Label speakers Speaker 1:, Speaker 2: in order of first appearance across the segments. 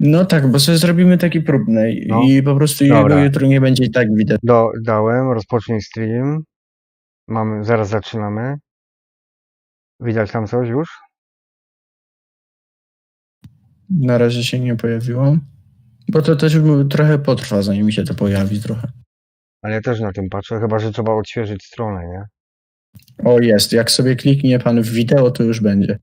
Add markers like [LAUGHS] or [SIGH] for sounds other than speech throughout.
Speaker 1: No tak, bo sobie zrobimy taki próbny i-
Speaker 2: No.
Speaker 1: i po prostu
Speaker 2: Dobra.
Speaker 1: jego jutro nie będzie i tak widać.
Speaker 2: Do, dałem, rozpocznij stream. Mamy, zaraz zaczynamy. Widać tam coś już?
Speaker 1: Na razie się nie pojawiło. Bo to też trochę potrwa, zanim się to pojawi trochę.
Speaker 2: Ale ja też na tym patrzę, chyba że trzeba odświeżyć stronę, nie?
Speaker 1: O, jest. Jak sobie kliknie pan w wideo, to już będzie.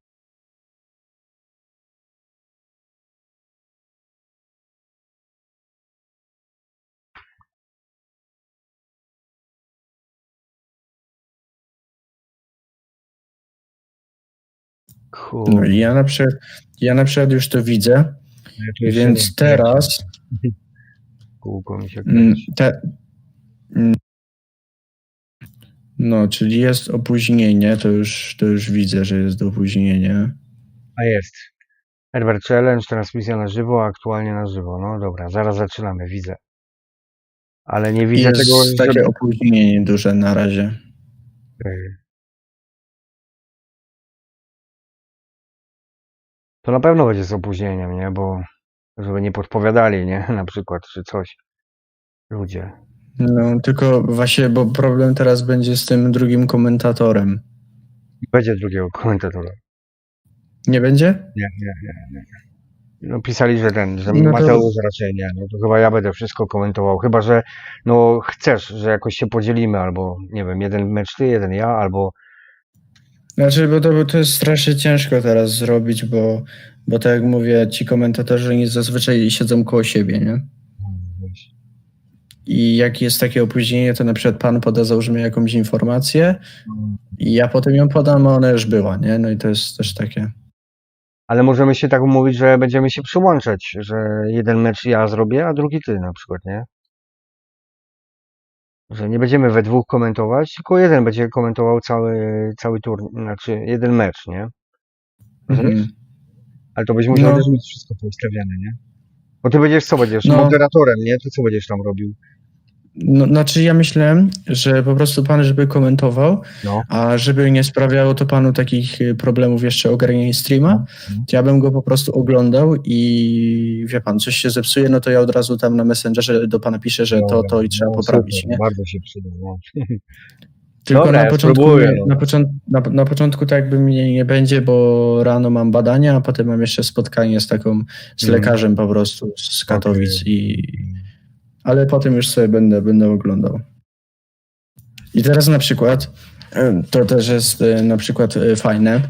Speaker 2: Kurde,
Speaker 1: No ja na przykład, ja na przykład już to widzę,
Speaker 2: ja
Speaker 1: więc
Speaker 2: nie-
Speaker 1: teraz
Speaker 2: Kółko mi się
Speaker 1: mm, te, mm, no, czyli jest opóźnienie, to już, to już widzę, że jest opóźnienie.
Speaker 2: A jest. Herbert Challenge, transmisja na żywo, aktualnie na żywo. No dobra, zaraz zaczynamy, widzę. Ale nie widzę
Speaker 1: Jest
Speaker 2: tego,
Speaker 1: takie
Speaker 2: żeby...
Speaker 1: opóźnienie duże na razie.
Speaker 2: To na pewno będzie z opóźnieniem, nie? Bo żeby nie podpowiadali, nie? [LAUGHS] Na przykład, czy coś. Ludzie.
Speaker 1: No, tylko właśnie, bo problem teraz będzie z tym drugim komentatorem.
Speaker 2: Będzie drugiego komentatora.
Speaker 1: Nie będzie?
Speaker 2: Nie, nie, nie, nie. No pisali, że ten, że
Speaker 1: No to-
Speaker 2: Mateusz raczej nie. No to chyba ja będę wszystko komentował. Chyba, że no chcesz, że jakoś się podzielimy, albo nie wiem, jeden mecz ty, jeden ja, albo
Speaker 1: Znaczy, bo to, to jest strasznie ciężko teraz zrobić, bo, bo tak jak mówię, ci komentatorzy nie zazwyczaj siedzą koło siebie, nie? I jak jest takie opóźnienie, to na przykład pan poda, załóżmy, jakąś informację i ja potem ją podam, a ona już była, nie? No i to jest też takie...
Speaker 2: Ale możemy się tak umówić, że będziemy się przyłączać, że jeden mecz ja zrobię, a drugi ty na przykład, nie? Że nie będziemy we dwóch komentować, tylko jeden będzie komentował cały, cały turniej, znaczy jeden mecz, nie?
Speaker 1: Mhm.
Speaker 2: Ale to byś musiał
Speaker 1: No.
Speaker 2: też mieć wszystko poustawiane, nie? Bo ty będziesz co będziesz?
Speaker 1: No.
Speaker 2: Moderatorem, nie? To co będziesz tam robił?
Speaker 1: No, znaczy ja myślałem, że po prostu pan, żeby komentował,
Speaker 2: No.
Speaker 1: a żeby nie sprawiało to panu takich y, problemów jeszcze ogarniania streama, to ja bym go po prostu oglądał i wie pan, coś się zepsuje, no to ja od razu tam na Messengerze do pana piszę, że to, to i trzeba
Speaker 2: no,
Speaker 1: poprawić,
Speaker 2: super,
Speaker 1: nie?
Speaker 2: Bardzo się przyda, no. [LAUGHS]
Speaker 1: Tylko
Speaker 2: Dobra,
Speaker 1: na,
Speaker 2: ja
Speaker 1: początku,
Speaker 2: spróbuję, no.
Speaker 1: na, początku, na, na początku tak jakby mnie nie będzie, bo rano mam badania, a potem mam jeszcze spotkanie z taką, z
Speaker 2: Mhm.
Speaker 1: lekarzem po prostu z Katowic
Speaker 2: Okej.
Speaker 1: i ale potem już sobie będę, będę oglądał. I teraz na przykład, e, to też jest e, na przykład e, fajne,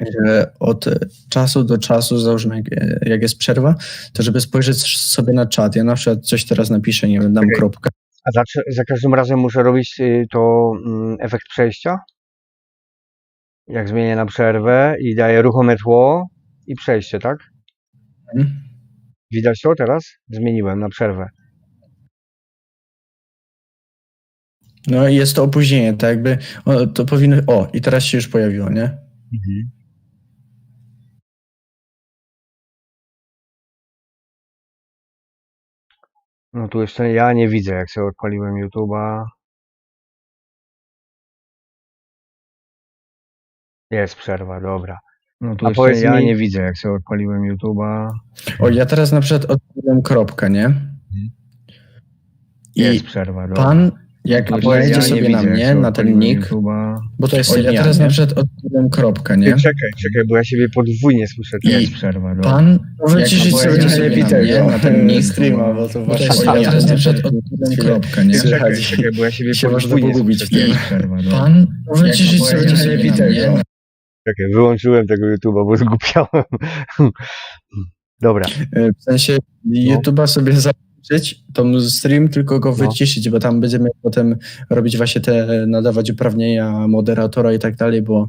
Speaker 1: że od czasu do czasu, załóżmy jak, jest przerwa, to żeby spojrzeć sobie na czat. Ja na przykład coś teraz napiszę, nie wiem, dam kropkę.
Speaker 2: A za, za każdym razem muszę robić y, to mm, efekt przejścia? Jak zmienię na przerwę i daję ruchome tło i przejście, tak?
Speaker 1: Mhm.
Speaker 2: Widać to teraz? Zmieniłem na przerwę.
Speaker 1: No i jest to opóźnienie, tak jakby o, to powinno. O, i teraz się już pojawiło, nie?
Speaker 2: No tu jeszcze ja nie widzę, jak sobie odpaliłem YouTube'a. Jest przerwa, dobra. No tu
Speaker 1: A
Speaker 2: jeszcze
Speaker 1: powiedz
Speaker 2: ja
Speaker 1: mi-
Speaker 2: nie widzę, jak sobie odpaliłem YouTube'a.
Speaker 1: O, ja teraz na przykład odpaliłem kropkę, nie? I
Speaker 2: Jest przerwa, dobra.
Speaker 1: pan, jak
Speaker 2: A powiedz,
Speaker 1: wejdzie
Speaker 2: ja
Speaker 1: sobie na mnie,
Speaker 2: sobie
Speaker 1: na ten nick,
Speaker 2: YouTube'a.
Speaker 1: bo to jest
Speaker 3: O, ja
Speaker 1: ja
Speaker 3: teraz na
Speaker 1: przykład odpaliłem kropkę, nie?
Speaker 2: Czekaj, czekaj, bo ja siebie podwójnie słyszę.
Speaker 1: I-
Speaker 2: Jest przerwa, dobra.
Speaker 1: Pan,
Speaker 3: Wyciszyć
Speaker 1: jak
Speaker 3: sobie najlepiej
Speaker 1: na mnie, na [LAUGHS] ten nick,
Speaker 3: streama, bo to
Speaker 1: bo to
Speaker 3: właśnie
Speaker 1: jest
Speaker 3: ja
Speaker 1: teraz na
Speaker 3: nie
Speaker 1: przykład odpaliłem kropkę, nie?
Speaker 2: Czekaj, czekaj, bo ja siebie podwójnie słyszę. dobra.
Speaker 1: Pan,
Speaker 3: Wyciszyć sobie
Speaker 1: na mnie,
Speaker 3: tego.
Speaker 2: Czekaj, wyłączyłem tego YouTube'a, bo [LAUGHS] zgłupiałem. Dobra,
Speaker 1: E, W sensie YouTube'a sobie założyć, tą stream, tylko go
Speaker 2: No.
Speaker 1: wyciszyć, bo tam będziemy potem robić właśnie te, nadawać uprawnienia moderatora i tak dalej, bo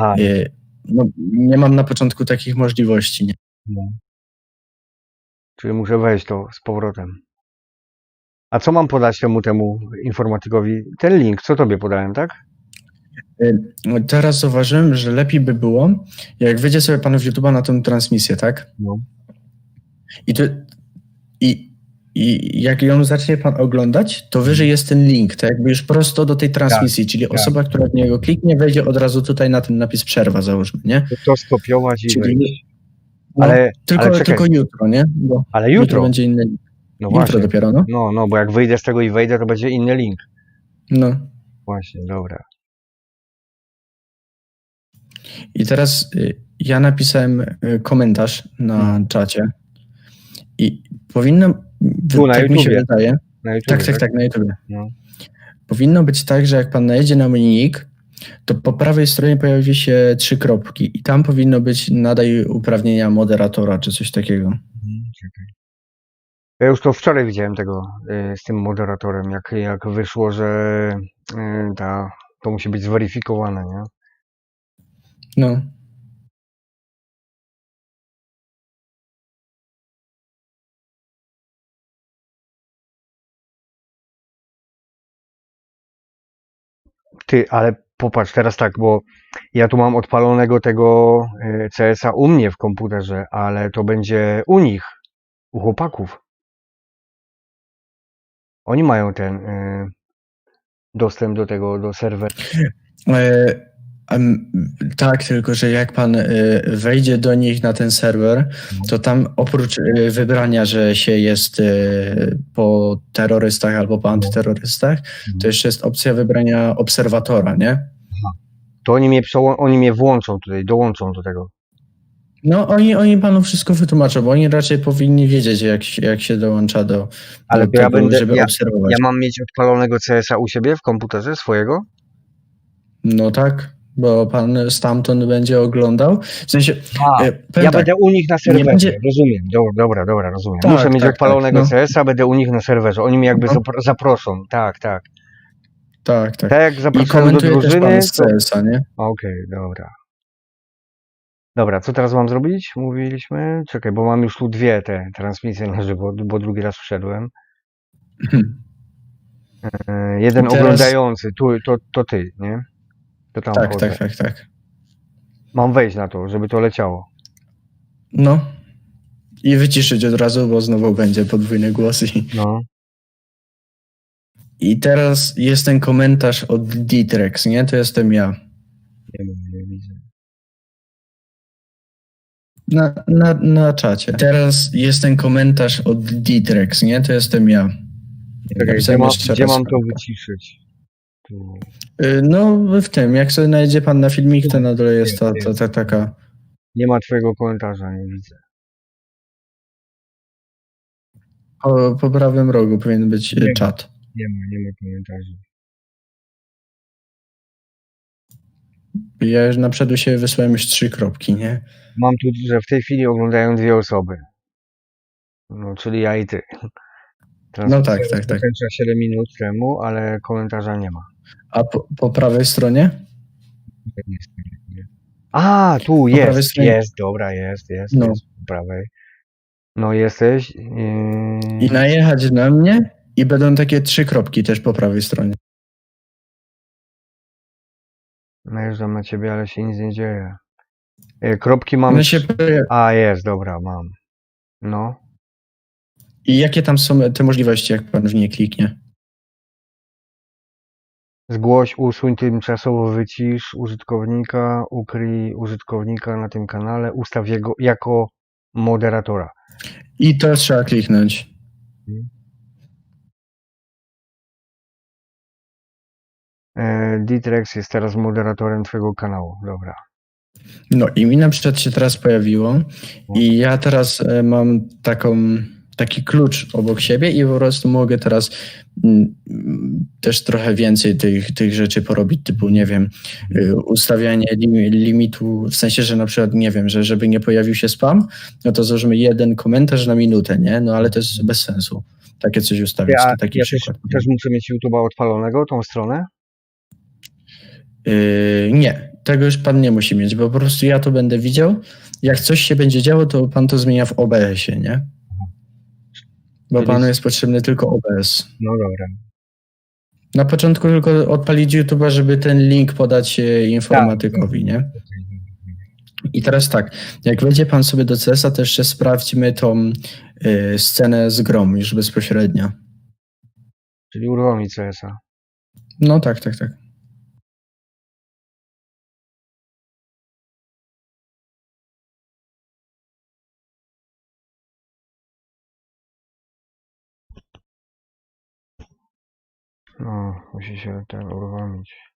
Speaker 1: e, no, nie mam na początku takich możliwości. Nie?
Speaker 2: no. Czyli muszę wejść to z powrotem. A co mam podać temu temu informatykowi? Ten link, co tobie podałem, tak?
Speaker 1: E, no, Teraz zauważyłem, że lepiej by było, jak wyjdzie sobie pan w YouTube'a na tą transmisję, tak?
Speaker 2: No.
Speaker 1: I, to, i, I jak ją zacznie pan oglądać, to wyżej jest ten link, to jakby już prosto do tej transmisji, czyli osoba, która w niego kliknie, wejdzie od razu tutaj na ten napis przerwa, załóżmy, nie?
Speaker 2: To, skopiować i
Speaker 1: Czyli. No,
Speaker 2: ale,
Speaker 1: tylko,
Speaker 2: ale czekaj,
Speaker 1: tylko jutro, nie? Bo
Speaker 2: ale
Speaker 1: jutro,
Speaker 2: jutro.
Speaker 1: będzie inny link.
Speaker 2: No
Speaker 1: jutro
Speaker 2: właśnie.
Speaker 1: dopiero, no.
Speaker 2: No, no, bo jak wyjdę z tego i wejdę, to będzie inny link.
Speaker 1: no.
Speaker 2: Właśnie, dobra.
Speaker 1: I teraz y, ja napisałem y, komentarz na
Speaker 2: Mhm.
Speaker 1: czacie i powinno,
Speaker 2: Tu, na
Speaker 1: tak mi się wydaje,
Speaker 2: Na YouTube,
Speaker 1: tak, tak, tak, na YouTube.
Speaker 2: No.
Speaker 1: Powinno być tak, że jak pan najedzie na mój nick, to po prawej stronie pojawi się trzy kropki i tam powinno być nadaj uprawnienia moderatora czy coś takiego.
Speaker 2: Mhm. Ja już to wczoraj widziałem tego y, z tym moderatorem, jak, jak wyszło, że y, ta, to musi być zweryfikowane, nie?
Speaker 1: No.
Speaker 2: Ty, ale popatrz teraz tak, bo ja tu mam odpalonego tego y, CS-a u mnie w komputerze, ale to będzie u nich, u chłopaków. Oni mają ten y, dostęp do tego, do serwera.
Speaker 1: Tak, tylko że jak pan e, wejdzie do nich na ten serwer, to tam oprócz e, wybrania, że się jest e, po terrorystach albo po antyterrorystach, to jeszcze jest opcja wybrania obserwatora, nie?
Speaker 2: To oni mnie, oni mnie włączą tutaj, dołączą do tego.
Speaker 1: No oni, oni panu wszystko wytłumaczą, bo oni raczej powinni wiedzieć, jak, się- jak się dołącza do,
Speaker 2: Ale
Speaker 1: do
Speaker 2: ja
Speaker 1: tego,
Speaker 2: będę-
Speaker 1: żeby
Speaker 2: ja-
Speaker 1: obserwować.
Speaker 2: Ja mam mieć odpalonego CS-a u siebie w komputerze swojego?
Speaker 1: No tak, bo pan stamtąd będzie oglądał. W sensie,
Speaker 2: A,
Speaker 1: e,
Speaker 2: ja
Speaker 1: tak,
Speaker 2: będę u nich na serwerze.
Speaker 1: będzie-
Speaker 2: Rozumiem, dobra, dobra, rozumiem.
Speaker 1: Tak,
Speaker 2: Muszę mieć
Speaker 1: tak,
Speaker 2: odpalonego
Speaker 1: tak, no.
Speaker 2: CS-a, będę u nich na serwerze. Oni mnie jakby
Speaker 1: No.
Speaker 2: zapro- zaproszą. Tak, tak.
Speaker 1: tak, tak.
Speaker 2: Tak jak zapraszałem do
Speaker 1: komentuje też
Speaker 2: drużyny.
Speaker 1: pan
Speaker 2: to-
Speaker 1: CS-a, nie?
Speaker 2: Okej, dobra. Dobra, co teraz mam zrobić? Mówiliśmy. Czekaj, bo mam już tu dwie te transmisje na żywo, bo drugi raz wszedłem. E, Jeden
Speaker 1: teraz-
Speaker 2: oglądający, tu, to, to ty, nie? To tam
Speaker 1: Tak, tak, tak, tak.
Speaker 2: Mam wejść na to, żeby to leciało.
Speaker 1: No. I wyciszyć od razu, bo znowu będzie podwójny głos. I,
Speaker 2: No.
Speaker 1: I teraz jest ten komentarz od Ditrex, nie? To jestem ja.
Speaker 2: Nie wiem, nie widzę.
Speaker 1: Na, na, na czacie. Teraz jest ten komentarz od Ditrex, nie? To jestem ja.
Speaker 2: Czekaj, gdzie,
Speaker 1: jeszcze
Speaker 2: gdzie mam to wyciszyć?
Speaker 1: Y, No, w tym, jak sobie znajdzie pan na filmik, to na dole jest ta, ta, ta taka.
Speaker 2: Nie ma twojego komentarza, nie widzę.
Speaker 1: Po, po prawym rogu powinien być y,
Speaker 2: Nie.
Speaker 1: czat.
Speaker 2: Nie ma, nie ma komentarzy.
Speaker 1: Ja już na przodu się wysłałem już trzy kropki, nie?
Speaker 2: Mam tu, że w tej chwili oglądają dwie osoby. No, czyli ja i ty.
Speaker 1: No tak, tak, tak.
Speaker 2: Zakończyła 7 minut temu, ale komentarza nie ma.
Speaker 1: A po, po prawej stronie?
Speaker 2: A, tu
Speaker 1: prawej
Speaker 2: jest,
Speaker 1: stronie.
Speaker 2: jest, dobra, jest, jest,
Speaker 1: No.
Speaker 2: jest, po prawej. No jesteś. Yy...
Speaker 1: I najechać na mnie i będą takie trzy kropki też po prawej stronie.
Speaker 2: Najeżdżam na ciebie, ale się nic nie dzieje. Yy, Kropki mam.
Speaker 1: Się
Speaker 2: A, jest, dobra, mam. No.
Speaker 1: I jakie tam są te możliwości, jak pan w nie kliknie?
Speaker 2: Zgłoś, usuń tymczasowo wycisz użytkownika, ukryj użytkownika na tym kanale, ustaw jego jako moderatora.
Speaker 1: I to trzeba kliknąć.
Speaker 2: E, Ditrex jest teraz moderatorem twojego kanału. Dobra.
Speaker 1: No i mi na przykład się teraz pojawiło i ja teraz e, mam taką, taki klucz obok siebie i po prostu mogę teraz mm, też trochę więcej tych, tych rzeczy porobić, typu nie wiem, y, ustawianie lim- limitu, w sensie, że na przykład nie wiem, że żeby nie pojawił się spam, no to załóżmy jeden komentarz na minutę, nie? No ale to jest bez sensu. Takie coś ustawić,
Speaker 2: Ja,
Speaker 1: taki
Speaker 2: ja też, też muszę mieć YouTube'a odpalonego, tą stronę.
Speaker 1: Yy, nie, tego już pan nie musi mieć, bo po prostu ja to będę widział. Jak coś się będzie działo, to pan to zmienia w OBS-ie, nie? Bo panu jest potrzebny tylko OBS.
Speaker 2: No dobra.
Speaker 1: Na początku tylko odpalić YouTube'a, żeby ten link podać e, informatykowi, nie? I teraz tak, jak wejdzie pan sobie do CS-a, to jeszcze sprawdźmy tą y, scenę z grom już bezpośrednio.
Speaker 2: Czyli mi CS-a.
Speaker 1: No tak, tak, tak.
Speaker 2: No, musi się ten uruchomić.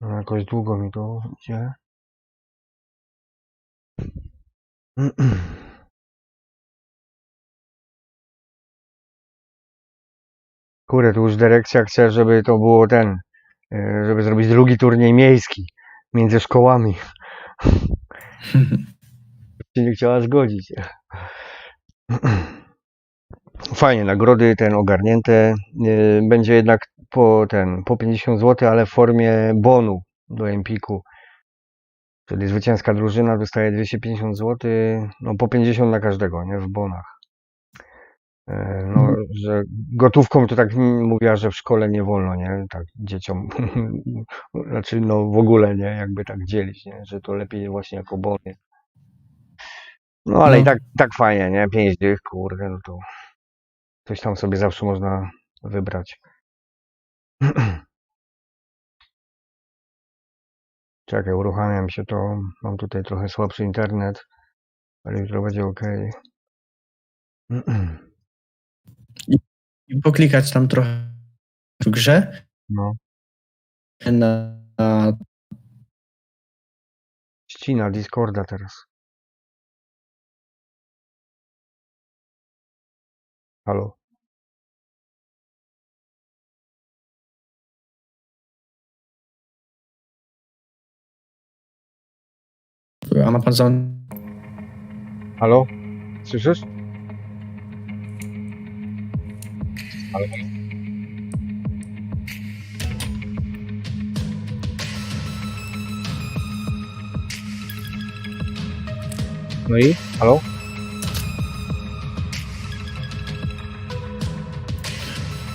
Speaker 2: No, jakoś długo mi to idzie. [CLEARS THROAT] Kurde, tu już dyrekcja chce, żeby to było ten, e, żeby zrobić drugi turniej miejski między szkołami. [LAUGHS] się nie chciała zgodzić. Fajnie, nagrody ten ogarnięte. E, Będzie jednak po ten, po 50 zł, ale w formie bonu do Empiku. Czyli zwycięska drużyna dostaje 250 zł, no po 50 na każdego, nie? W bonach. E, No,
Speaker 1: Mhm.
Speaker 2: że gotówką to tak mówiła, że w szkole nie wolno, nie? Tak dzieciom. [LAUGHS] Znaczy, no w ogóle, nie? Jakby tak dzielić, nie? Że to lepiej właśnie jako bony. No ale i
Speaker 1: No.
Speaker 2: tak, tak fajnie, nie? Pięć dych, kurde, no to coś tam sobie zawsze można wybrać. [CLEARS THROAT] Czekaj, uruchamiam się to. Mam tutaj trochę słabszy internet, ale jutro będzie ok. [CLEARS THROAT]
Speaker 1: I poklikać tam trochę w grze
Speaker 2: No,
Speaker 1: na, na
Speaker 2: ścina Discorda teraz. Halo?
Speaker 1: a ma pan za
Speaker 2: Halo? Słyszysz? Halo? No i? Halo?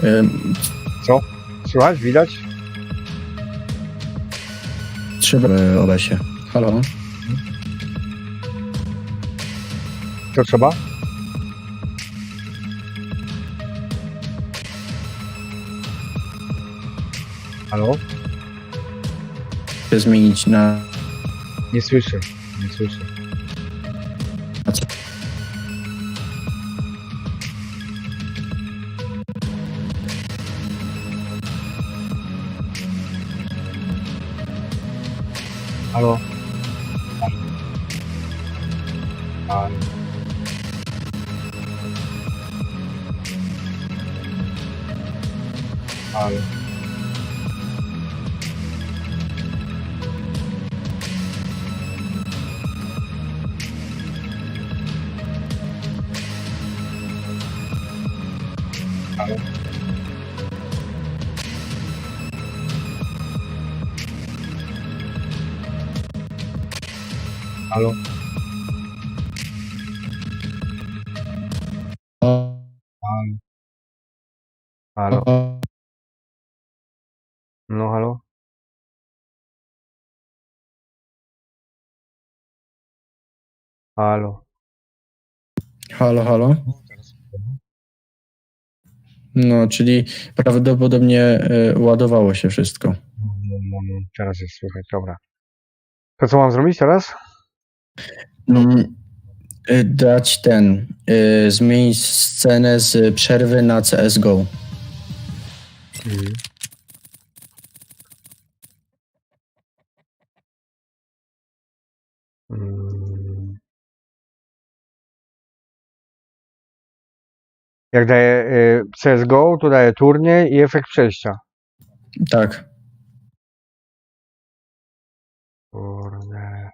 Speaker 1: Ym,
Speaker 2: Słychać? Widać?
Speaker 1: Trzeba w OBS-ie. Halo?
Speaker 2: Co trzeba? Halo?
Speaker 1: Chcę zmienić na...
Speaker 2: Nie słyszę. Nie słyszę.
Speaker 1: na co?
Speaker 2: Halo? Halo? Halo? Halo? Halo? No halo? Halo?
Speaker 1: Halo, halo? No, czyli prawdopodobnie y, ładowało się wszystko.
Speaker 2: Teraz jest słychać, dobra. To co mam zrobić teraz?
Speaker 1: Mm, y, Dać ten, y, zmienić scenę z przerwy na CSGO.
Speaker 2: Mhm. Mm. Jak daję y, CSGO, to daję turniej i efekt przejścia.
Speaker 1: Tak.
Speaker 2: Kurde.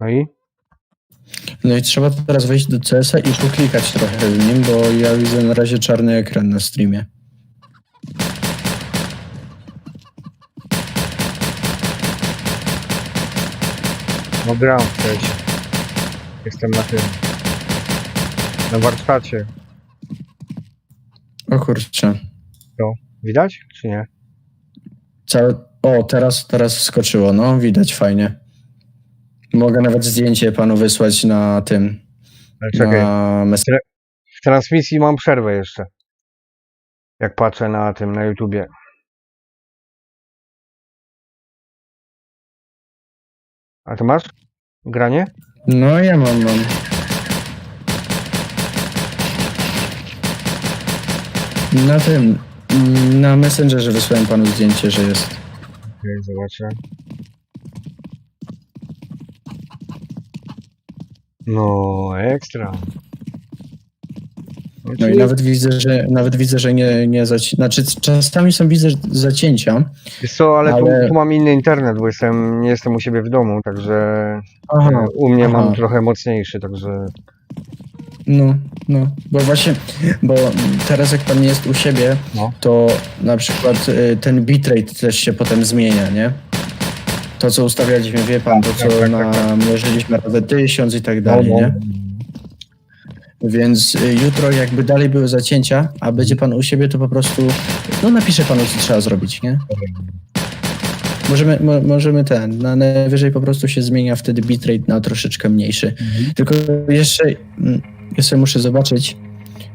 Speaker 2: No i?
Speaker 1: No i trzeba teraz wejść do CS-a i poklikać trochę w nim, bo ja widzę na razie czarny ekran na streamie.
Speaker 2: No gram w. Jestem na tym. Na warsztacie.
Speaker 1: O kurczę.
Speaker 2: Widać, czy nie?
Speaker 1: Całe... O, teraz, teraz wskoczyło, no widać fajnie. Mogę nawet zdjęcie panu wysłać na tym,
Speaker 2: Ale czekaj,
Speaker 1: na mes-
Speaker 2: w transmisji mam przerwę jeszcze. Jak patrzę na tym, na YouTubie. A ty masz granie?
Speaker 1: No ja mam, mam. Na tym, na Messengerze wysłałem panu zdjęcie, że jest.
Speaker 2: Okej, zobaczę. No, ekstra.
Speaker 1: No i nawet widzę, że nawet widzę, że nie, nie zaci... Znaczy czasami są widzę zacięcia.
Speaker 2: Wiesz co, ale,
Speaker 1: ale-
Speaker 2: Tu, tu mam inny internet, bo jestem, nie jestem u siebie w domu, także
Speaker 1: Aha,
Speaker 2: u mnie mam
Speaker 1: aha.
Speaker 2: trochę mocniejszy, także
Speaker 1: no, no. Bo właśnie, bo teraz jak pan jest u siebie,
Speaker 2: No.
Speaker 1: to na przykład y, ten bitrate też się potem zmienia, nie? To, co ustawialiśmy, wie pan, to, co
Speaker 2: Tak, tak, tak, tak.
Speaker 1: namierzyliśmy razy tysiąc i tak dalej,
Speaker 2: no,
Speaker 1: nie? Więc y, jutro jakby dalej były zacięcia, a będzie pan u siebie, to po prostu, no napisze panu, co trzeba zrobić, nie? Możemy, mo, możemy ten, na najwyżej po prostu się zmienia wtedy bitrate na troszeczkę mniejszy.
Speaker 2: Mhm.
Speaker 1: Tylko jeszcze, mm, jeszcze muszę zobaczyć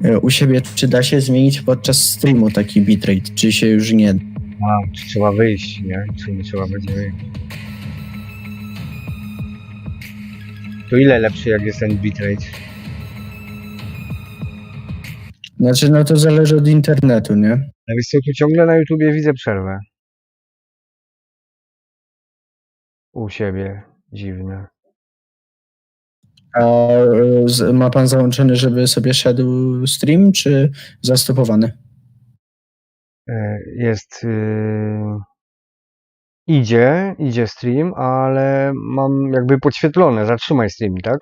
Speaker 1: y, u siebie, czy da się zmienić podczas streamu taki bitrate, czy się już nie.
Speaker 2: A, czy trzeba wyjść, nie? Czy nie trzeba będzie wyjść? To ile lepszy jak jest ten bitrate?
Speaker 1: Znaczy, no to zależy od internetu, nie?
Speaker 2: A wiesz co, tu ciągle na YouTubie widzę przerwę. U siebie. Dziwne.
Speaker 1: A y, z- ma pan załączony, żeby sobie szedł stream, czy zastopowany?
Speaker 2: E, Jest... Yy... Idzie, idzie stream, ale mam jakby podświetlone. Zatrzymaj stream, tak?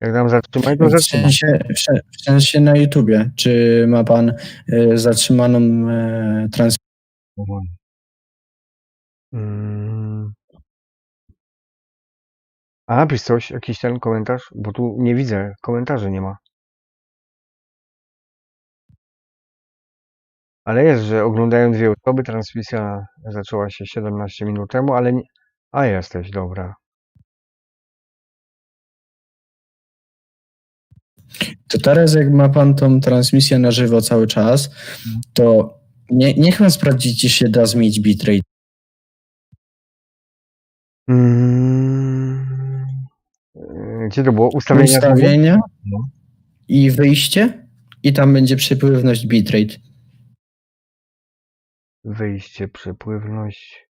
Speaker 2: Jak to
Speaker 1: W sensie, w sen- w sensie na YouTubie. Czy ma pan y, zatrzymaną y, transmisję?
Speaker 2: Aha. Mm. A napisz coś, jakiś ten komentarz, bo tu nie widzę, komentarzy nie ma. Ale jest, że oglądają dwie osoby, transmisja zaczęła się 17 minut temu, ale nie... A jesteś, dobra.
Speaker 1: To teraz jak ma pan tą transmisję na żywo cały czas, to nie, niech pan sprawdzi, czy się da zmienić bitrate.
Speaker 2: Mm. Yy, Gdzie to było? Ustawienia.
Speaker 1: Ustawienia
Speaker 2: No.
Speaker 1: i wyjście i tam będzie przepływność bitrate.
Speaker 2: Wyjście, przepływność.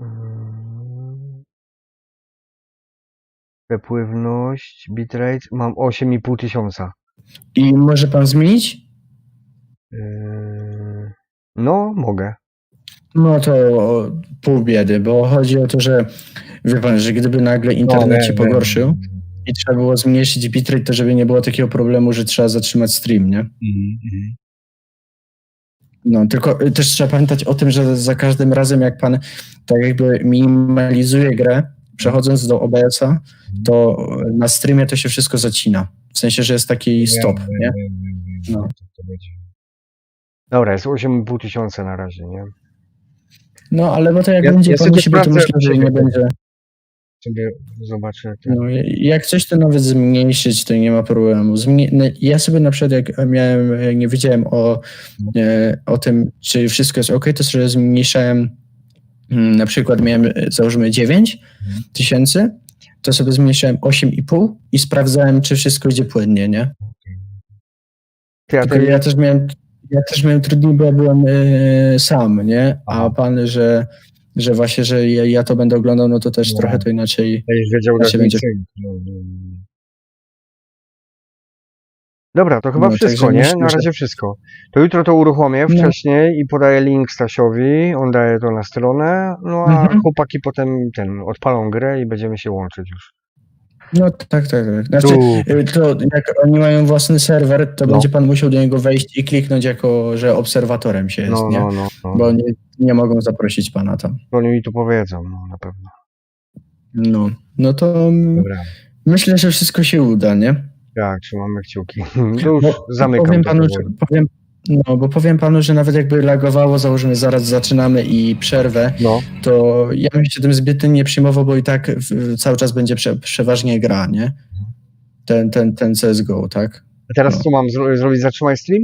Speaker 2: Mm. Przepływność, bitrate. Mam 8,5 tysiąca.
Speaker 1: I może pan zmienić?
Speaker 2: Yy, No, mogę.
Speaker 1: No to pół biedy, bo chodzi o to, że wie pan, że gdyby nagle internet
Speaker 2: No,
Speaker 1: się pogorszył i trzeba było zmniejszyć bitrate, to żeby nie było takiego problemu, że trzeba zatrzymać stream, nie?
Speaker 2: Mhm, mhm.
Speaker 1: No, tylko y, też trzeba pamiętać o tym, że za każdym razem, jak pan tak jakby minimalizuje grę, przechodząc do OBS-a, to na streamie to się wszystko zacina. W sensie, że jest taki stop, nie? No.
Speaker 2: Dobra, jest 8,5 tysiąca na razie, nie?
Speaker 1: No, ale bo to jak
Speaker 2: Ja-
Speaker 1: będzie
Speaker 2: ja
Speaker 1: siebie, to myślę, że nie będzie.
Speaker 2: Sobie zobaczę. ten-
Speaker 1: No, jak coś to nawet zmniejszyć, to nie ma problemu. Zmie- no, ja sobie na przykład, jak miałem, nie wiedziałem o, e, o tym, czy wszystko jest ok, to sobie zmniejszałem, na przykład miałem, e, załóżmy 9 tysięcy, to sobie zmniejszałem 8,5 i sprawdzałem, czy wszystko idzie płynnie, nie?
Speaker 2: Ty, a
Speaker 1: Tylko
Speaker 2: ten,
Speaker 1: ja też miałem, ja też miałem trudniej, bo ja byłem e, sam, nie? A pan, że, że właśnie, że ja, ja to będę oglądał, no to też
Speaker 2: No.
Speaker 1: trochę to inaczej.
Speaker 2: będziesz wiedział,
Speaker 1: Ja
Speaker 2: jak
Speaker 1: będzie-.
Speaker 2: No, no, no. Dobra, to chyba
Speaker 1: No,
Speaker 2: wszystko,
Speaker 1: także
Speaker 2: nie? Na razie wszystko. To jutro to uruchomię
Speaker 1: No.
Speaker 2: wcześniej i podaję link Stasiowi, on daje to na stronę, no a
Speaker 1: Mhm.
Speaker 2: chłopaki potem ten odpalą grę i będziemy się łączyć już.
Speaker 1: No tak, tak, tak. Znaczy,
Speaker 2: Tu,
Speaker 1: y, to jak oni mają własny serwer, to
Speaker 2: No.
Speaker 1: będzie pan musiał do niego wejść i kliknąć jako, że obserwatorem się jest,
Speaker 2: no,
Speaker 1: nie?
Speaker 2: no, no, no.
Speaker 1: Bo nie, nie mogą zaprosić pana tam.
Speaker 2: Oni mi to powiedzą, no na pewno.
Speaker 1: No, no to mm,
Speaker 2: Dobra.
Speaker 1: myślę, że wszystko się uda, nie?
Speaker 2: Tak, trzymamy kciuki. [LAUGHS] To już
Speaker 1: Bo
Speaker 2: zamykam
Speaker 1: powiem panu, że, powiem, No, bo powiem panu, że nawet jakby lagowało, założymy zaraz zaczynamy i przerwę,
Speaker 2: No,
Speaker 1: to ja bym się tym zbytnio nie przyjmował, bo i tak w, cały czas będzie prze, przeważnie gra, nie? Ten, ten, ten CSGO, tak?
Speaker 2: a teraz
Speaker 1: No.
Speaker 2: co mam zro- zrobić? Zatrzymaj stream?